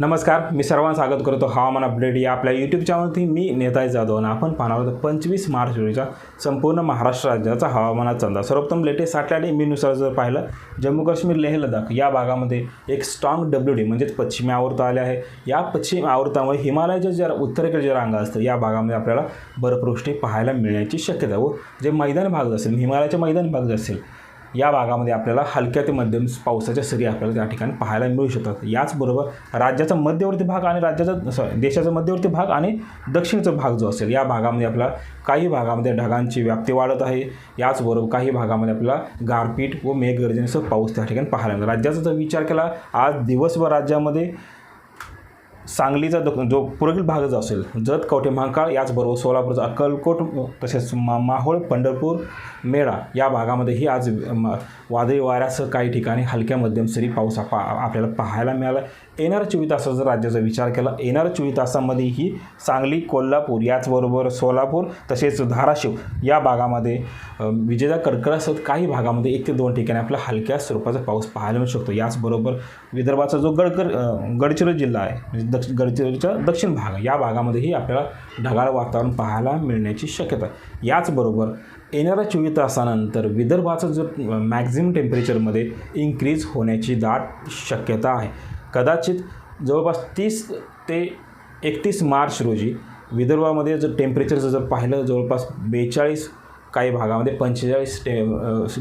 नमस्कार मी सर्वांना स्वागत करतो हवामान अपडेट या आपल्या यूट्यूब चॅनलवरती मी नेताजी जाधव आणि आपण पाहणार आहोत पंचवीस मार्च रोजीचा संपूर्ण महाराष्ट्र राज्याचा हवामानाचा अंदाज. सर्वप्रथम लेटेस्ट साठल्याने मी नुसार जर पाहिलं जम्मू काश्मीर लेह लडाख या भागामध्ये एक स्ट्रॉंग डब्ल्यू डी म्हणजेच पश्चिमी आवर्त आले आहे. या पश्चिम आवर्तामुळे हिमालयाच्या ज्या उत्तरेकडे जे रांगा असतं या भागामध्ये आपल्याला बर्फवृष्टी पाहायला मिळण्याची शक्यता व जे मैदान भाग असेल हिमालयाचे मैदान भाग असेल या भागामध्ये आपल्याला हलक्या ते मध्यम पावसाच्या सरी आपल्याला त्या ठिकाणी पाहायला मिळू शकतात. याचबरोबर राज्याचा मध्यवर्ती भाग आणि राज्याचा सॉरी देशाचा मध्यवर्ती भाग आणि दक्षिणचा भाग जो असेल या भागामध्ये आपल्याला काही भागामध्ये ढगांची व्याप्ती वाढत आहे. याचबरोबर काही भागामध्ये आपल्याला गारपीट व मेघगर्जनेसह पाऊस त्या ठिकाणी पाहायला मिळतो. राज्याचा जर विचार केला आज दिवसभर राज्यामध्ये सांगलीचा दक जो पुरगील भाग जो असेल जत कवठे महाकाळ याचबरोबर सोलापूरचा अक्कलकोट तसेच मा माहोळ पंढरपूर मेळा या भागामध्येही आज वादळी वाऱ्यासह काही ठिकाणी हलक्या मध्यम सरी पाऊस पा आपल्याला पाहायला मिळाला. येणाऱ्या चोवीस तासाचा जर राज्याचा विचार केला. येणाऱ्या चोवीस तासामध्येही सांगली कोल्हापूर याचबरोबर सोलापूर तसेच धाराशिव या भागामध्ये विजेचा कडकडासह काही भागामध्ये एक ते दोन ठिकाणी आपल्याला हलक्या स्वरूपाचा पाऊस पाहायला मिळू शकतो. याचबरोबर विदर्भाचा जो गडकर गडचिरोली जिल्हा आहे म्हणजे दक्षिण गडचिरोलीच्या दक्षिण भाग या भागामध्येही आपल्याला ढगाळ वातावरण पाहायला मिळण्याची शक्यता आहे. याचबरोबर येणाऱ्या चोवीस तासानंतर विदर्भाचं जो मॅक्झिमम टेम्परेचरमध्ये इन्क्रीज होण्याची दाट शक्यता आहे. कदाचित जवळपास तीस ते एकतीस मार्च रोजी विदर्भामध्ये जर टेम्परेचरचं जर पाहिलं जवळपास बेचाळीस काही भागामध्ये पंचेचाळीस टे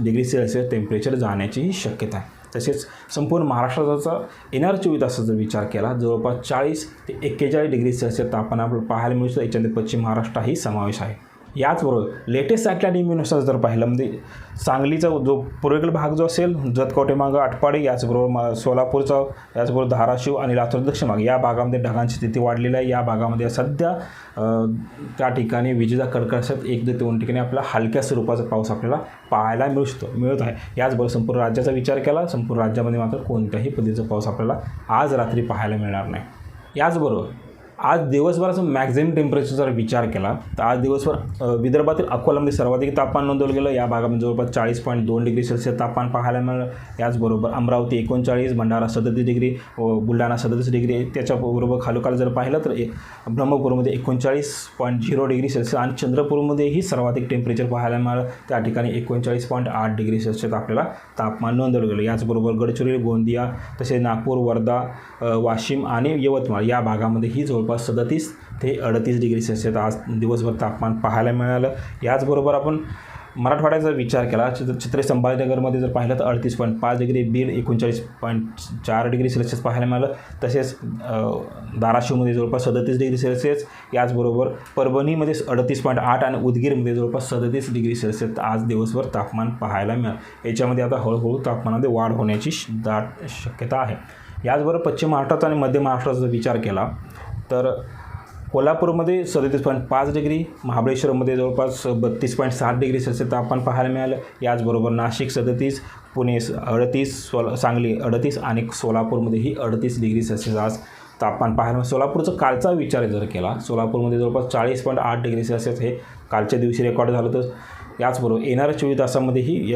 डिग्री सेल्सिअस टेम्परेचर जाण्याचीही शक्यता आहे. तसेच संपूर्ण महाराष्ट्राचा येणार चोवीस तासाचा जर विचार केला जवळपास चाळीस ते एक्केचाळीस डिग्री सेल्सिअस तापमान आपल्याला पाहायला मिळू शकतं. याच्यामध्ये पश्चिम महाराष्ट्राही समावेश आहे. याचबरोबर लेटेस्ट सॅटेलाईट इम्युनुसार जर पाहिलं म्हणजे सांगलीचा जो पूर्वेकडील भाग जो असेल जतकोटे मागं आटपाडी याचबरोबर मा सोलापूरचा याचबरोबर धाराशिव आणि लातूर दक्षिण भाग या भागामध्ये ढगांची स्थिती वाढलेली आहे. या भागामध्ये सध्या त्या ठिकाणी विजेचा कडकडासह एक ते दोन ठिकाणी आपला हलक्या स्वरूपाचा पाऊस आपल्याला पाहायला मिळू शकतो मिळत आहे. याचबरोबर संपूर्ण राज्याचा विचार केला संपूर्ण राज्यामध्ये मात्र कोणत्याही पद्धतीचा पाऊस आपल्याला आज रात्री पाहायला मिळणार नाही. याचबरोबर आज दिवसभराचं मॅक्झिमम टेम्परेचर जर विचार केला तर आज दिवसभर विदर्भातील अकोलामध्ये सर्वाधिक तापमान नोंदवलं गेलं. या भागामध्ये जवळपास चाळीस पॉईंट दोन डिग्री सेल्सिअस तापमान पाहायला मिळालं. याचबरोबर अमरावती एकोणचाळीस भंडारा सदतीस डिग्री व बुलढाणा सदतीस डिग्री त्याच्याबरोबर खालोखाल जर पाहिलं तर ए- ब्रह्मपूरमध्ये एकोणचाळीस पॉईंट झिरो डिग्री सेल्सिअस आणि चंद्रपूरमध्येही सर्वाधिक टेम्परेचर पाहायला मिळालं. त्या ठिकाणी एकोणचाळीस पॉईंट आठ डिग्री सेल्सिअस आपल्याला तापमान नोंदवलं गेलं. याचबरोबर गडचिरोली गोंदिया तसेच नागपूर वर्धा वाशिम आणि यवतमाळ या भागामध्ये ही जवळपास सदतीस ते अडतीस डिग्री सेल्सिअस आज दिवसभर तापमान पाहायला मिळालं. याचबरोबर आपण मराठवाड्याचा विचार केला. चित्र चित्रे संभाजीनगरमध्ये जर पाहिलं तर अडतीस पॉईंट पाच डिग्री बीड एकोणचाळीस पॉईंट चार डिग्री सेल्सिअस पाहायला मिळालं. तसेच धाराशिवमध्ये जवळपास सदतीस डिग्री सेल्सिअस. याचबरोबर परभणीमध्ये अडतीस पॉईंट आठ आणि उदगीरमध्ये जवळपास सदतीस डिग्री सेल्सिअस आज दिवसभर तापमान पाहायला मिळालं. याच्यामध्ये आता हळूहळू तापमानामध्ये वाढ होण्याची दाट शक्यता आहे. याचबरोबर पश्चिम महाराष्ट्राचा आणि मध्य महाराष्ट्राचा जर विचार केला तर कोल्हापूरमध्ये सदतीस पॉईंट पाच डिग्री महाबळेश्वरमध्ये जवळपास बत्तीस पॉईंट सात डिग्री सेल्सिअस तापमान पाहायला मिळालं. याचबरोबर नाशिक सदतीस पुणे स- अडतीस सोला सांगली अडतीस आणि सोलापूरमध्येही अडतीस डिग्री सेल्सिअस आज तापमान पाहायला मिळालं. सोलापूरचा कालचा विचार जर केला सोलापूरमध्ये जवळपास चाळीस पॉईंट आठ डिग्री सेल्सिअस हे कालच्या दिवशी रेकॉर्ड झालं तर याचबरोबर येणाऱ्या चोवीस तासामध्येही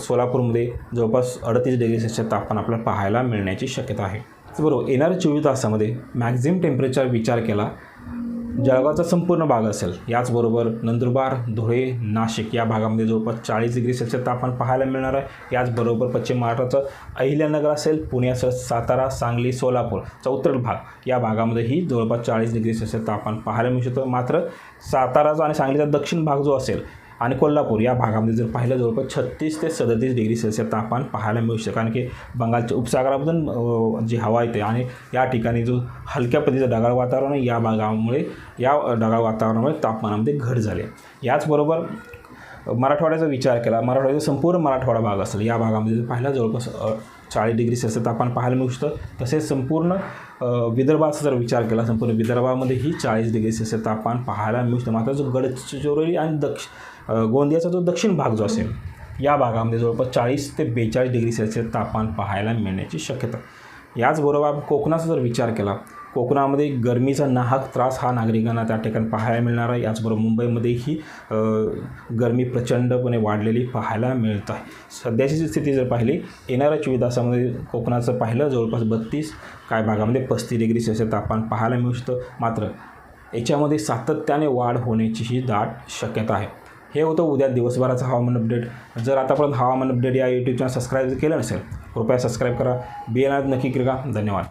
सोलापूरमध्ये जवळपास अडतीस डिग्री सेल्सिअस तापमान आपल्याला पाहायला मिळण्याची शक्यता आहे. त्याचबरोबर येणाऱ्या चोवीस तासामध्ये मॅक्झिमम टेम्परेचर विचार केला जळगावचा संपूर्ण भाग असेल याचबरोबर नंदुरबार धुळे नाशिक या भागामध्ये जवळपास चाळीस डिग्री सेल्सिअस तापमान पाहायला मिळणार आहे. याचबरोबर पश्चिम महाराष्ट्राचं अहिल्यानगर असेल पुण्यासह सातारा सांगली सोलापूर चौतर भाग या भागामध्येही जवळपास चाळीस डिग्री सेल्सिअस तापमान पाहायला मिळू शकतं. मात्र साताराचा आणि सांगलीचा दक्षिण भाग जो असेल आणि कोल्हापूर या भागामध्ये जर पाहिलं जवळपास छत्तीस ते सदतीस डिग्री सेल्सिअस तापमान पाहायला मिळू शकतं. कारण की बंगालच्या उपसागरामधून जी हवा येते आणि या ठिकाणी जो हलक्या पद्धतीचं ढगाळ वातावरण आहे या भागामुळे या ढगाळ वातावरणामुळे तापमानामध्ये घट झाली याचबरोबर मराठवाड्याचा विचार केला मराठवाड्याचा संपूर्ण मराठवाडा भाग असेल या भागामध्ये जर पाहिला जवळपास चाळीस डिग्री सेल्सिअस तापमान पाहायला मिळू शकतं. तसेच संपूर्ण विदर्भाचा जर विचार केला संपूर्ण विदर्भामध्येही चाळीस डिग्री सेल्सिअस तापमान पाहायला मिळू शकतं मात्र जो गडचिरोली आणि दक्ष गोंदियाचा जो दक्षिण भाग जो असेल या भागामध्ये जवळपास चाळीस ते बेचाळीस डिग्री सेल्सिअस तापमान पाहायला मिळण्याची शक्यता. याचबरोबर कोकणाचा जर विचार केला कोकणामध्ये गरमीचा नाहक त्रास हा नागरिकांना त्या ठिकाणी पाहायला मिळणार आहे. याचबरोबर मुंबईमध्येही गरमी प्रचंडपणे वाढलेली पाहायला मिळत आहे. सध्याची जी स्थिती जर पाहिली येणाऱ्या चोवीस तासामध्ये कोकणाचं पाहिलं जवळपास बत्तीस काय भागामध्ये पस्तीस डिग्री सेल्सिअस तापमान पाहायला मिळू शकतं. मात्र याच्यामध्ये सातत्याने वाढ होण्याचीही दाट शक्यता आहे. हे होतं उद्या दिवसभराचं हवामान अपडेट. जर आतापर्यंत हवामान अपडेट या यूट्यूब चॅनल सबस्क्राईब केलं नसेल कृपया सबस्क्राईब करा. बी एन नक्की क्लिक करा. धन्यवाद.